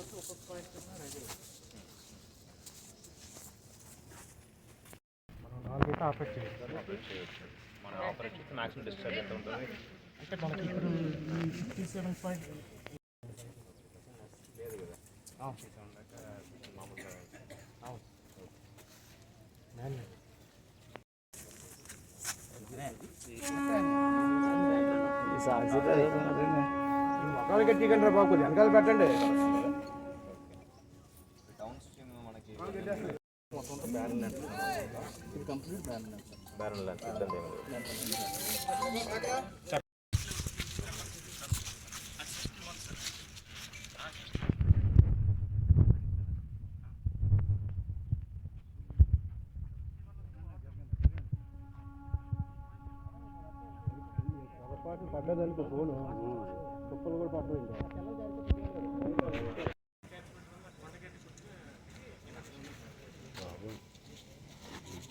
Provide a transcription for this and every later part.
ఇట్లా ఒక్కొక్క point ready మనం నాలుగైతే ఆపరేట్ ఆపరేట్ చేయొచ్చు మనం ఆపరేట్ చేస్తే ఎంత ఉంటుంది అంటే మనకి ఇప్పుడు ఫిఫ్టీ సెవెన్ పాయింట్ లేదు. కదా మాన్యువల్ మొక్కలు గట్టికండి రా బాబు వెనకాల పెట్టండి. ఇది కంప్లీట్ బ్యారన్ ఇబ్బంది ఏమి పడ్డదనుకో ఫోను కుప్పలు కూడా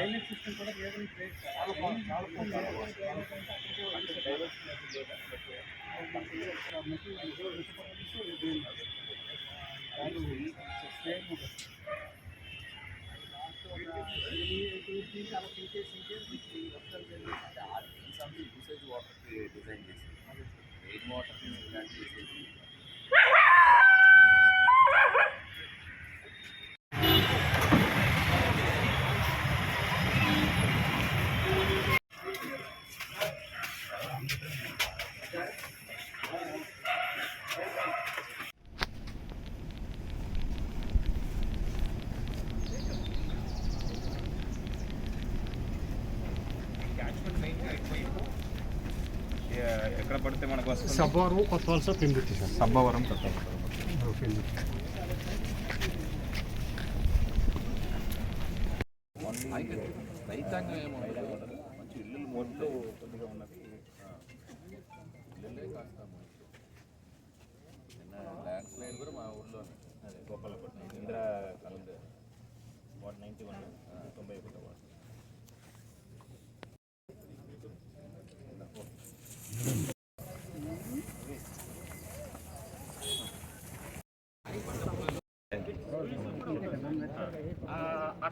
పడ్డది ఇంకా చూగుతుంది చూసా డిజైన్ చేసి రెయిన్ వాటర్ ఇలాంటి చేసేది ఎక్కడ పడితే మనకు వస్తుంది. సబ్బవరం కొత్త వలస పెందుర్తి సార్ సబ్బవరం కొత్త రైతాంగం ఏమో మంచి ఇల్లు మొత్తం కొద్దిగా ఉన్నది ఇల్లులే కాస్త నిన్న ల్యాండ్ స్లైడ్ కూడా మా ఊర్లోనే అదే Gopalapatnam Indira colony ward ninety one తొంభై ఒకటో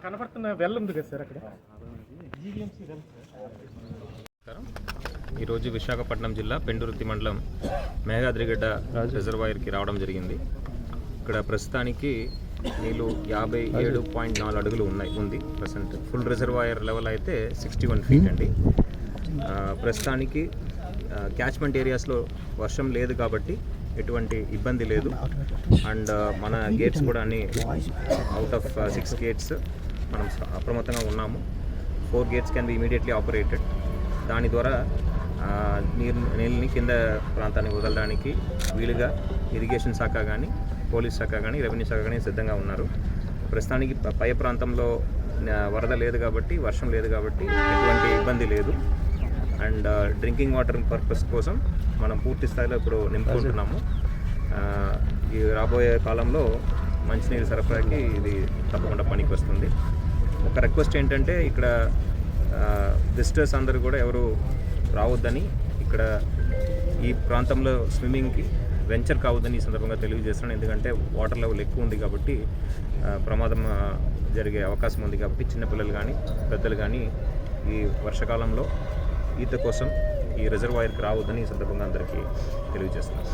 కనబడుతున్న వెల్ ఉంది కదా సార్ అక్కడ? ఈరోజు విశాఖపట్నం జిల్లా పెండురుతి మండలం మేఘాద్రిగడ్డ రిజర్వాయర్కి రావడం జరిగింది. ఇక్కడ ప్రస్తుతానికి నీళ్ళు యాభై ఏడు పాయింట్ నాలుగు అడుగులు ఉన్నాయి ఉంది. ప్రజెంట్ ఫుల్ రిజర్వాయర్ లెవెల్ అయితే సిక్స్టీ వన్ ఫీట్ అండి. ప్రస్తుతానికి క్యాచ్మెంట్ ఏరియాస్లో వర్షం లేదు కాబట్టి ఎటువంటి ఇబ్బంది లేదు. అండ్ మన గేట్స్ కూడా అన్ని అవుట్ ఆఫ్ సిక్స్ గేట్స్ మనం అప్రమత్తంగా ఉన్నాము. Four gates can be immediately operated దాని ద్వారా నీరు నీళ్ళని కింద ప్రాంతానికి వదలడానికి వీలుగా ఇరిగేషన్ శాఖ కానీ పోలీస్ శాఖ కానీ రెవెన్యూ శాఖ కానీ సిద్ధంగా ఉన్నారు. ప్రస్తుతానికి పై ప్రాంతంలో వరద లేదు కాబట్టి వర్షం లేదు కాబట్టి ఎటువంటి ఇబ్బంది లేదు. అండ్ డ్రింకింగ్ వాటర్ పర్పస్ కోసం మనం పూర్తి స్థాయిలో ఇప్పుడు నింపుకుంటున్నాము. ఈ రాబోయే కాలంలో మంచినీరు సరఫరాకి ఇది తప్పకుండా పనికి వస్తుంది ఒక రిక్వెస్ట్ ఏంటంటే ఇక్కడ విజిటర్స్ అందరూ కూడా ఎవరు రావద్దని ఇక్కడ ఈ ప్రాంతంలో స్విమ్మింగ్కి వెంచర్ కావద్దని ఈ సందర్భంగా తెలియజేస్తున్నాను. ఎందుకంటే వాటర్ లెవెల్ ఎక్కువ ఉంది కాబట్టి ప్రమాదం జరిగే అవకాశం ఉంది కాబట్టి చిన్నపిల్లలు కానీ పెద్దలు కానీ ఈ వర్షాకాలంలో ఈత కోసం ఈ రిజర్వాయర్కి రావద్దని ఈ సందర్భంగా అందరికీ తెలియజేస్తున్నాను.